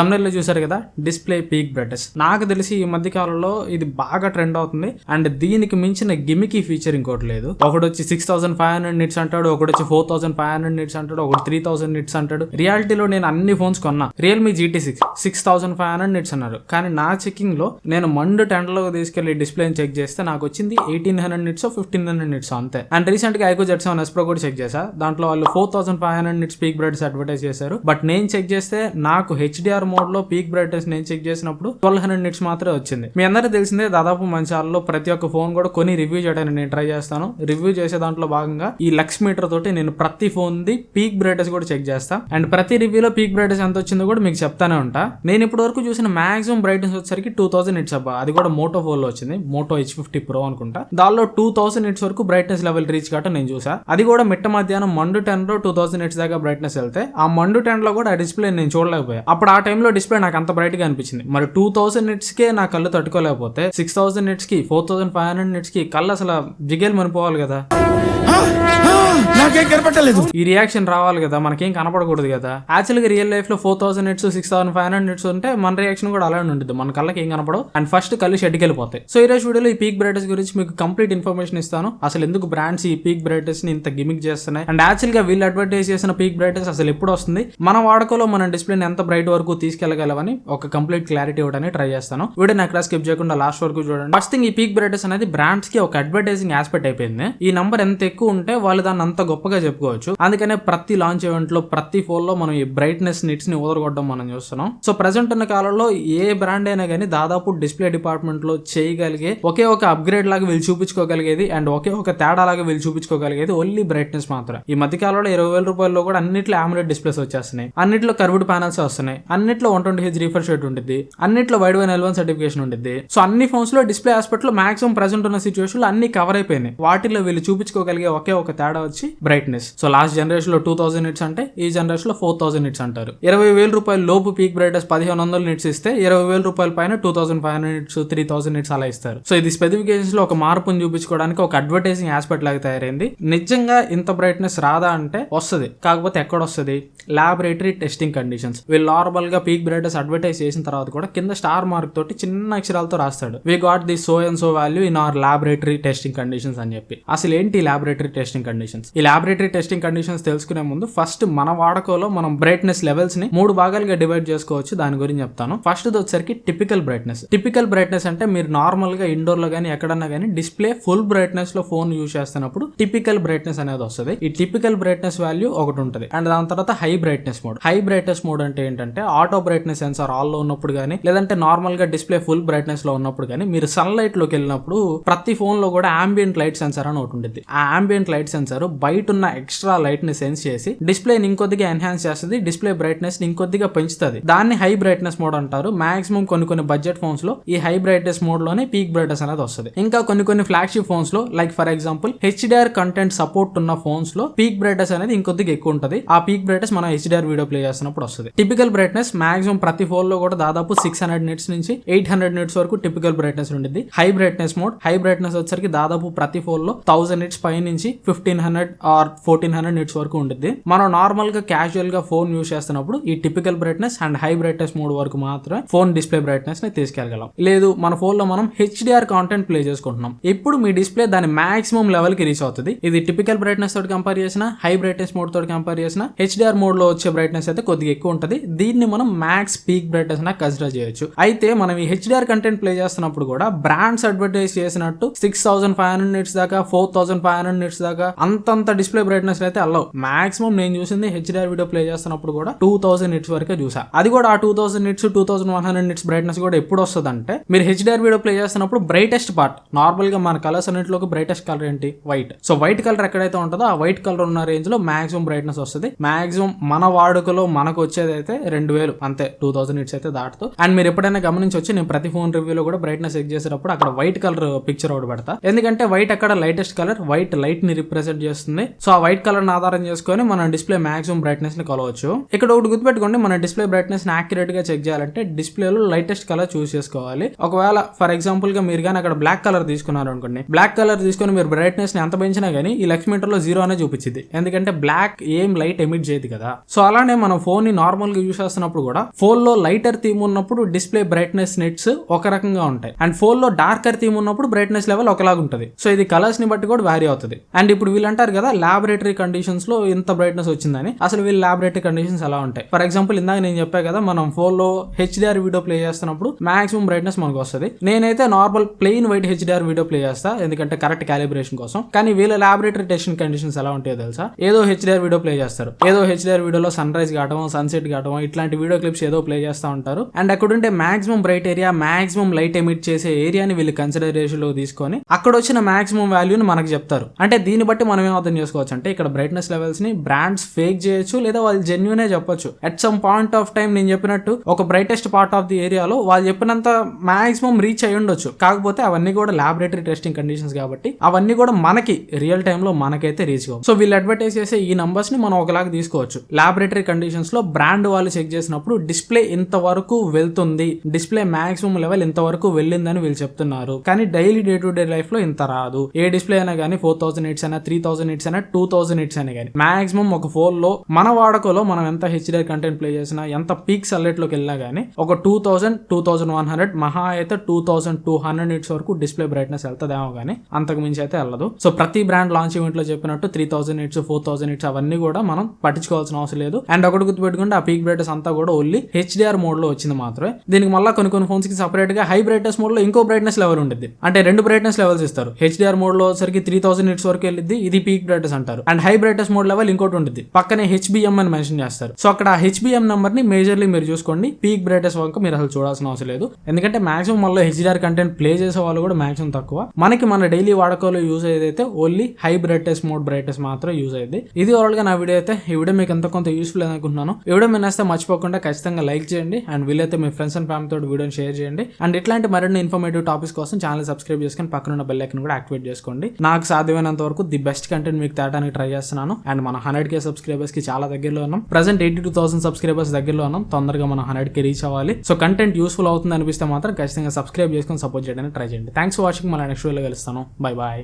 తమిళ లో చూసారు కదా? డిస్ప్లే పీక్ బ్రైటెస్ నాకు తెలిసి ఈ మధ్య కాలంలో ఇది బాగా ట్రెండ్ అవుతుంది. అండ్ దీనికి మించిన గిమికి ఫీచర్ ఇంకోటి లేదు. ఒకటి వచ్చి six thousand five hundred nits అంటాడు ఒకటి వచ్చి four thousand five hundred nits అంటాడు ఒకటి త్రీ థౌసండ్ నిట్స్ అంటాడు. రియాలిటీలో నేను అన్ని ఫోన్స్ కొన్నా. Realme GT six six thousand five hundred nits అన్నారు. కానీ నా చెకింగ్లో నేను మండు టెండర్లో లో తీసుకెళ్ళి డిస్ప్లేని చెక్ చేస్తే నాకు వచ్చింది eighteen hundred nits fifteen hundred nits అంతే. అండ్ రీసెంట్గా iQOO Z seven S Pro కూడా చెక్ చేశా. దాంట్లో వాళ్ళు four thousand five hundred nits peak brightness advertise చేశారు. బట్ నేను చెక్ చేస్తే నాకు హెచ్డిఆర్ మోడ్లో పీక్ బ్రైట్నెస్ నేను చెక్ చేసినప్పుడు ట్వెల్వ్ హండ్రెడ్ నిట్స్ మాత్రమే వచ్చింది. మీ అందరికీ తెలిసిందే దాదాపు మంచాలలో ప్రతి ఒక్క ఫోన్ కూడా కొని రివ్యూ చేయడానికి నేను ట్రై చేస్తాను. రివ్యూ చేసే దాంట్లో భాగంగా ఈ లక్స్ మీటర్ తోటి నేను ప్రతి ఫోన్ ది పీక్ బ్రైట్నెస్ కూడా చెక్ చేస్తా. అండ్ ప్రతి రివ్యూలో పీక్ బ్రైట్నెస్ ఎంత వచ్చిందో కూడా మీకు చెప్తానే ఉంటా. నేను ఇప్పటి వరకు చూసిన మాక్సిమం బ్రైట్నెస్ వచ్చేసరికి టూ థౌసండ్ నిట్స్ అబ్బా. అది కూడా మోటో ఫోన్లో వచ్చింది. మోటో హెచ్ ఫిఫ్టీ ప్రో అనుకుంటా. దానిలో టూ థౌసండ్ నిట్స్ వరకు బ్రైట్నెస్ లెవెల్ రీచ్ కావటం నేను చూసా. అది కూడా మిట్ట మధ్యాహ్నం మండు టెన్లో టూ థౌసండ్ నిట్స్ దాకా బ్రైట్నెస్ వెళ్తే ఆ మండు టెన్లో కూడా ఆ డిస్ప్లే నేను చూడలేకపోయా. అప్పుడు ఆ టైం టైంలో డిస్ప్లే నాకు అంత బ్రైట్గా అనిపించింది. మరి టూ థౌసండ్ నిట్స్ కే నా కళ్ళు తట్టుకోలేకపోతే సిక్స్ థౌసండ్ నిట్స్కి ఫోర్ థౌసండ్ ఫైవ్ హండ్రెడ్ నిట్స్కి కళ్ళు అసలు జిగేలు మనిపోవాలి కదా. నాకేం కనపట్టలేదు ఈ రియాక్షన్ రావాలి కదా మనకేం కనపడకూడదు కదా. యాక్చువల్గా రియల్ లైఫ్లో four thousand nits six thousand five hundred nits ఉంటే మన రియాక్షన్ కూడా అలానే ఉంటుంది మన కళ్ళకి ఏం కనపడవు. అండ్ ఫస్ట్ కళ్ళు షెడ్కి వెళ్ళిపోతాయి సో ఈ రోజు వీడియోలో ఈ పీక్ బ్రైటర్స్ గురించి మీకు కంప్లీట్ ఇన్ఫర్మేషన్ ఇస్తాను. అసలు ఎందుకు బ్రాండ్స్ ఈ పీక్ బ్రైటర్స్ని ఇంత గిమిక్ చేస్తున్నాయి? అండ్ యాక్చువల్గా వీళ్ళు అడ్వర్టైజ్ చేసిన పీక్ బ్రైటర్స్ అసలు ఎప్పుడు వస్తుంది? మన వాడుకలో మన డిస్ప్లేని ఎంత బ్రైట్ వరకు తీసుకెళ్ళగలవని ఒక కంప్లీట్ క్లారిటీ ఇవ్వడానికి ట్రై చేస్తాను. వీడియో అక్కడ స్కిప్ చేయకుండా లాస్ట్ వరకు చూడండి. ఫస్ట్ థింగ్ ఈ పీక్ బ్రైటర్స్ అనేది బ్రాండ్స్కి ఒక అడ్వర్టైజింగ్ ఆస్పెక్ట్ అయిపోయింది. ఈ నంబర్ ఎంత ఎక్కువ ఉంటే వాళ్ళు దాన్ని అంత గొప్ప గొప్పగా చెప్పుకోవచ్చు. అందుకనే ప్రతి లాంచ్ ఈవెంట్లో ప్రతి ఫోన్లో మనం ఈ బ్రైట్నెస్ నిట్స్ని ఊదరగొట్టడం మనం చూస్తున్నాం. సో ప్రెసెంట్ ఉన్న కాలంలో ఏ బ్రాండ్ అయినా కానీ దాదాపు డిస్ప్లే డిపార్ట్మెంట్లో చేయగలిగే ఒకే ఒక అప్గ్రేడ్ లాగా వీళ్ళు చూపించుకోగలిగేది అండ్ ఒకే ఒక తేడా లాగా వీళ్ళు చూపించుకోగలిగేది ఓన్లీ బ్రైట్నెస్ మాత్రం ఈ మధ్య కాలంలో ఇరవై వేల రూపాయల్లో కూడా అన్నిట్లో ఆమ్లెట్ డిస్ప్లేస్ వచ్చేస్తున్నాయి. అన్నిట్లో కర్వ్డ్ ప్యానల్స్ వస్తున్నాయి. అన్నిట్లో వన్ ట్వంటీ హెచ్ రీఫర్ షేట్ ఉంటుంది అన్నిట్లో వైడ్ వన్ ఎల్వన్ సర్టిఫికేషన్ ఉంటుంది సో అన్ని ఫోన్స్లో డిస్ప్లే ఆస్పెక్ట్లో మాక్సిమం ప్రెసెంట్ ఉన్న సిచువేషన్లో అన్ని కవర్ అయిపోయినాయి. వాటిలో వీళ్ళు చూపించుకోగలిగే ఒకే ఒక తేడా వచ్చి బ్రైట్నెస్ సో లాస్ట్ జనరేషన్లో టూ థౌసండ్ నిట్స్ అంటే ఈ జనరేషన్లో ఫోర్ థౌసండ్ నిట్స్ అంటారు. ఇరవై వేల రూపాయల లోపు పీక్ బ్రైట్నెస్ పదిహేను వందల నిట్స్ ఇస్తే ఇరవై వేల రూపాయల పైన two thousand five hundred nits three thousand nits అలా ఇస్తారు. సో ఇది స్పెసిఫికేషన్లో ఒక మార్పును చూపించుకోవడానికి ఒక అడ్వర్టైజింగ్ ఆస్పెక్ట్ లాగా తయారైంది. నిజంగా ఇంత బ్రైట్నెస్ రాదా అంటే వస్తుంది. కాకపోతే ఎక్కడ వస్తుంది? లాబొరేటరీ టెస్టింగ్ కండిషన్స్ వీళ్ళు నార్మల్గా పీక్ బ్రైట్నెస్ అడ్వర్టైజ్ చేసిన తర్వాత కూడా కింద స్టార్ మార్క్ తోటి చిన్న అక్షరాలతో రాస్తాడు. We got the so and so value in our laboratory testing conditions అని చెప్పి. అసలు ఏంటి లాబొరేటరీ టెస్టింగ్ కండిషన్స్ ఈ లాబొరేటరీ టెస్టింగ్ కండిషన్స్ తెలుసుకునే ముందు ఫస్ట్ మన వాడకంలో మనం బ్రైట్నెస్ లెవెల్స్ని మూడు భాగాలుగా డివైడ్ చేసుకోవచ్చు. దాని గురించి చెప్తాను. ఫస్ట్ వచ్చేసరికి టిపికల్ బ్రైట్నెస్ టిపికల్ బ్రైట్నెస్ అంటే మీరు నార్మల్గా ఇండోర్లో కానీ ఎక్కడన్నా కానీ డిస్ప్లే ఫుల్ బ్రైట్నెస్లో ఫోన్ యూజ్ చేస్తున్నప్పుడు టిపికల్ బ్రైట్నెస్ అనేది వస్తుంది. ఈ టిపికల్ బ్రైట్నెస్ వాల్యూ ఒకటి ఉంటుంది. అండ్ దాని తర్వాత high brightness mode high brightness mode అంటే ఏంటంటే ఆటో బ్రైట్నెస్ సెన్సార్ ఆల్లో ఉన్నప్పుడు కానీ లేదంటే నార్మల్గా డిస్ప్లే ఫుల్ బ్రైట్నెస్లో ఉన్నప్పుడు కానీ మీరు సన్ లైట్లోకి వెళ్ళినప్పుడు ప్రతి ఫోన్లో కూడా ఆంబియంట్ లైట్ సెన్సార్ అని ఒకటి ఉంటుంది ఆ ఆంబియంట్ లైట్ సెన్సార్ బయట ఉన్న ఎక్స్ట్రా లైట్ని సెన్స్ చేసి డిస్ప్లే ఇంకొద్దిగా ఎన్హాన్స్ చేస్తుంది డిస్ప్లే బ్రైట్నెస్ని ఇంకొద్దిగా పెంచుతుంది. దాన్ని హై బ్రైట్నెస్ మోడ్ అంటారు. మాక్సిమం కొన్ని కొన్ని బడ్జెట్ ఫోన్స్లో ఈ హై బ్రైట్నెస్ మోడ్లోనే పీక్ బ్రైట్నెస్ అనేది వస్తుంది. ఇంకా కొన్ని కొన్ని ఫ్లాగ్షిప్ ఫోన్స్లో like for example HDR content support ఉన్న ఫోన్స్లో పీక్ బ్రైట్నెస్ అనేది ఇంకొద్దిగా ఎక్కువ ఉంటుంది. ఆ పీక్ బ్రైట్నెస్ మనం హెచ్డిఆర్ వీడియో ప్లే చేస్తున్నప్పుడు వస్తుంది. టిపికల్ బ్రైట్నెస్ మాక్సిమం ప్రతి ఫోన్లో కూడా దాదాపు సిక్స్ హండ్రెడ్ నిట్స్ నుంచి ఎయిట్ హండ్రెడ్ నిట్స్ వరకు టిపికల్ బ్రైట్నెస్ ఉంటుంది high brightness mode high brightness వచ్చరికి దాదాపు ప్రతి ఫోన్లో థౌసండ్ నిట్స్ పై నుంచి fifteen hundred or fourteen hundred nits వరకు ఉంటుంది మనం నార్మల్గా క్యాజువల్గా ఫోన్ యూస్ చేస్తున్నప్పుడు ఈ typical brightness and high brightness mode వరకు మాత్రమే ఫోన్ డిస్ప్లే బ్రైట్నెస్ని తీసుకెళ్ళగలం లేదు మన ఫోన్లో మనం హెచ్డిఆర్ కాంటెంట్ ప్లే చేసుకుంటున్నాం. ఇప్పుడు మీ డిస్ప్లే దాని మాక్సిమం లెవెల్కి రీచ్ అవుతుంది. ఇది టిపికల్ బ్రైట్నెస్ తోటి కంపేర్ చేసిన హై బ్రైట్నెస్ మోడ్ తోటి కంపేర్ చేసిన హెచ్డిఆర్ మోడ్లో వచ్చే బ్రైట్నెస్ అయితే కొద్దిగా ఎక్కువ ఉంటుంది. దీన్ని మనం మ్యాక్స్ పీక్ బ్రైట్నెస్ నా కన్సిడర్ చేయొచ్చు. అయితే మనం ఈ హెచ్డిఆర్ కంటెంట్ ప్లే చేస్తున్నప్పుడు కూడా బ్రాండ్స్ అడ్వర్టైజ్ చేసినట్టు six thousand five hundred nits దాకా four thousand five hundred nits దాకా అంతంత డిస్ప్లే బ్రైట్నెస్ అయితే అల్లవు మాక్సిమం నేను చూసింది హెచ్డిఆర్ వీడియో ప్లే చేస్తున్నప్పుడు కూడా టూ థౌసండ్ నిట్స్ వరకే చూసా. అది కూడా ఆ two thousand nits two thousand one hundred nits brightness కూడా ఎప్పుడు వస్తుంది అంటే మీరు హెచ్డిఆర్ వీడియో ప్లే చేస్తున్నప్పుడు బ్రైటెస్ట్ పార్ట్ నార్మల్గా మన కలర్స్ అన్నింటిలోకి బ్రైటెస్ట్ కలర్ ఏంటి? వైట్ సో వైట్ కలర్ ఎక్కడైతే ఉంటుందో ఆ వైట్ కలర్ ఉన్న రేంజ్లో మాక్సిమం బ్రైట్నెస్ వస్తుంది. మాక్సిమం మన వాడుకలో మనకు వచ్చేది అయితే రెండు వేలు అంతే టూ థౌసండ్ నిట్స్ అయితే దాటుతూ. అండ్ మీరు ఎప్పుడైనా గమనించి వచ్చి నేను ప్రతి ఫోన్ రివ్యూలో కూడా బ్రైట్నెస్ చెక్ చేసేటప్పుడు అక్కడ వైట్ కలర్ పిక్చర్ ఒకటి పెడతా. ఎందుకంటే వైట్ అక్కడ లైటెస్ట్ కలర్ వైట్ లైట్ని రిప్రజెంట్ చేస్తుంది. సో ఆ వైట్ కలర్ ఆధారం చేసుకొని మనం డిస్ప్లే మాక్సిమం బ్రైట్నెస్ని కొలవచ్చు. ఇక్కడ ఒకటి గుర్తుపెట్టుకోండి మన డిస్ప్లే బ్రైట్నెస్ని గా చెక్ చేయాలంటే డిస్ప్లేలో లైటెస్ట్ కలర్ చూస్ చేసుకోవాలి. ఒకవేళ ఫర్ ఎగ్జాంపుల్గా మీరు కానీ అక్కడ బ్లాక్ కలర్ తీసుకున్నారు అనుకోండి బ్లాక్ కలర్ తీసుకొని మీరు బ్రైట్నెస్ని ఎంత పెంచినా కానీ ఈ లక్స్లో జీరో అనే చూపించింది. ఎందుకంటే బ్లాక్ ఏం లైట్ ఎమిట్ చేయదు కదా. సో అలానే మనం ఫోన్ని నార్మల్గా యూస్ చేస్తున్నప్పుడు కూడా ఫోన్లో లైటర్ థీమ్ ఉన్నప్పుడు డిస్ప్లే బ్రైట్నెస్ నెట్స్ ఒక రకంగా ఉంటాయి. అండ్ ఫోన్లో డార్కర్ థీమ్ ఉన్నప్పుడు బ్రైట్నెస్ లెవెల్ ఒకలాగా ఉంటుంది సో ఇది కలర్స్ని బట్టి కూడా వ్యారీ అవుతుంది. అండ్ ఇప్పుడు వీళ్ళంటారు కదా ల్యాబొరేటరీ కండిషన్స్లో ఇంత బ్రైట్నెస్ వచ్చిందని. అసలు వీళ్ళు ల్యాబొరేటరీ కండిషన్స్ ఎలా ఉంటాయి? ఫర్ ఎగ్జాంపుల్ ఇందాక నేను చెప్పా కదా మనం ఫోన్లో హెచ్డిఆర్ వీడియో ప్లే చేస్తున్నప్పుడు మాక్సిమం బ్రైట్నెస్ మనకు వస్తుంది. నేనైతే normal plain white HDR video play చేస్తా ఎందుకంటే కరెక్ట్ క్యాలిబ్రేషన్ కోసం. కానీ వీళ్ళ ల్యాబొరేటరీ టెస్టింగ్ కండిషన్స్ ఎలా ఉంటాయో తెలుసా? ఏదో హెచ్డిఆర్ వీడియో ప్లే చేస్తారు. ఏదో హెచ్డిఆర్ వీడియోలో సన్ రైజ్ కావడం సన్సెట్ కావడం ఇట్లాంటి వీడియో క్లిప్స్ ఏదో ప్లే చేస్తూ ఉంటారు. అండ్ అక్కడ ఉంటే maximum bright area maximum light emit చేసే ఏరియాని వీళ్ళు కన్సిడరేషన్లో తీసుకొని అక్కడ వచ్చిన మాక్సిమం వాల్యూని మనకు చెప్తారు. అంటే దీన్ని బట్టి మనం ఏం అర్థం చేసుకోవచ్చు అంటే ఇక్కడ బ్రైట్నెస్ లెవెల్స్ని బ్రాండ్స్ ఫేక్ చేయొచ్చు లేదా వాళ్ళు జెన్యునే చెప్పొచ్చు. At some point of time నేను చెప్పినట్టు ఒక బ్రైటెస్ట్ పార్ట్ ఆఫ్ ది ఏరియాలో వాళ్ళు చెప్పినంత మాక్సిమం రీచ్ అయి ఉండొచ్చు. కాకపోతే అవన్నీ కూడా ల్యాబొరేటరీ టెస్టింగ్ కండిషన్స్ కాబట్టి అవన్నీ కూడా మనకి రియల్ టైంలో మనకైతే రీచ్ కావు. సో వీళ్ళు అడ్వర్టైజ్ చేసే ఈ నంబర్స్ని మనం ఒకలాగా తీసుకోవచ్చు. లాబొరేటరీ కండిషన్స్లో బ్రాండ్ వాళ్ళు చెక్ చేసినప్పుడు డిస్ప్లే ఇంతవరకు వెళ్తుంది డిస్ప్లే మాక్సిమం లెవెల్ ఇంతవరకు వెళ్ళిందని వీళ్ళు చెప్తున్నారు. కానీ డైలీ డే టు డే లైఫ్లో ఇంత రాదు. ఏ డిస్ప్లే అయినా కానీ ఫోర్ థౌసండ్ ఎయిట్స్ అయినా త్రీ థౌసండ్ ఎయిట్స్ అయినా టూ థౌసండ్ ఇట్స్ అని కానీ. మాక్సిమం ఒక ఫోన్లో మన వాడకలో మనం ఎంత హెచ్డిఆర్ కంటెంట్ ప్లే చేసినా ఎంత పీక్స్ అల్లెట్లోకి వెళ్ళినా కానీ ఒక two thousand two thousand one hundred మహా అయితే two thousand two hundred nits వరకు డిస్ప్లే బ్రైట్నెస్ వెళ్తుందేమో కానీ అంతకు మించి అయితే వెళ్ళదు. సో ప్రతి బ్రాండ్ లాంచ్ ఈవెంట్లో చెప్పినట్టు three thousand nits four thousand nits అవన్నీ కూడా మనం పట్టించుకోవాల్సిన అవసరం లేదు. అండ్ ఒకటి గుర్తుపెట్టుకుంటే ఆ పీక్ బ్రైట్నెస్ అంతా కూడా ఓన్లీ హెచ్డిఆర్ మోడ్లో వచ్చింది మాత్రమే. దీనికి మళ్ళీ కొన్ని కొన్ని ఫోన్స్కి సపరేట్గా హై బ్రైట్నెస్ మోడ్లో ఇంకో బ్రైట్నెస్ లెవెల్ ఉంటుంది అంటే రెండు బ్రైట్నెస్ లెవెల్స్ ఇస్తారు. హెచ్డిఆర్ మోడ్లో సరికి త్రీ థౌసండ్ ఇట్స్ వరకు వెళ్ళింది ఇది పీక్ బ్రైట్నెస్ అంటారు. And high brightest mode level ఇంకోటి ఉంటుంది. పక్కనే హెచ్బిఎం అని మెన్షన్ చేస్తారు. సో అక్కడ హెచ్బిఎం నెంబర్ని మేజర్లీ మీరు చూసుకోండి. పీక్ బ్రైటెస్ట్ వరకు మీరు అసలు చూడాల్సిన అవసరం లేదు. ఎందుకంటే మాక్సిమం మళ్ళీ హెచ్డిఆర్ కంటెంట్ ప్లే చేసే వాళ్ళు కూడా మాక్సిమం తక్కువ. మనకి మన డైలీ వాడకంలో use అయ్యేదైతే only high brightest mode brightest మాత్రం యూజ్ అయ్యింది. ఇది ఓవరాల్గా నా వీడియో అయితే ఈ వీడియో మీకు ఎంత కొంత యూస్ఫుల్ అనుకుంటున్నాను. ఈ వీడియో మీరు నేస్తే మర్చిపోకుండా ఖచ్చితంగా లైక్ చేయండి. అండ్ వీలైతే మీ ఫ్రెండ్స్ అండ్ ఫ్యామిలీ తోటి వీడియోని షేర్ చేయండి. అండ్ ఇట్లాంటి మరిన్ని ఇన్ఫర్మేటివ్ టాపిక్స్ కోసం ఛానల్ సబ్స్క్రైబ్ చేసుకొని పక్కన ఉన్న బెల్ ఐకన్ కూడా యాక్టివేట్ చేసుకోండి. నాకు సాధ్యమైనంత వరకు ది బెస్ట్ కంటెంట్ మీకు దాటానికి ట్రై చేస్తున్నాను. అండ్ మన హండ్రెడ్ కే సబ్స్క్రైబర్స్కి చాలా దగ్గరలో ఉన్నాం. Present eighty two thousand subscribers దగ్గరలో ఉన్నాం. తొందరగా మనం హండ్రెడ్కి రీచ్ అవ్వాలి. సో కంటెంట్ యూస్ఫుల్ అవుతుంది అనిపిస్తే మాత్రం ఖచ్చితంగా సబ్స్క్రైబ్ చేసుకొని సపోర్ట్ చేయడానికి ట్రై చేయండి. థ్యాంక్స్ ఫర్ వాచింగ్ మన నెక్స్ట్ వీడియోలో కలుస్తాను. Bye bye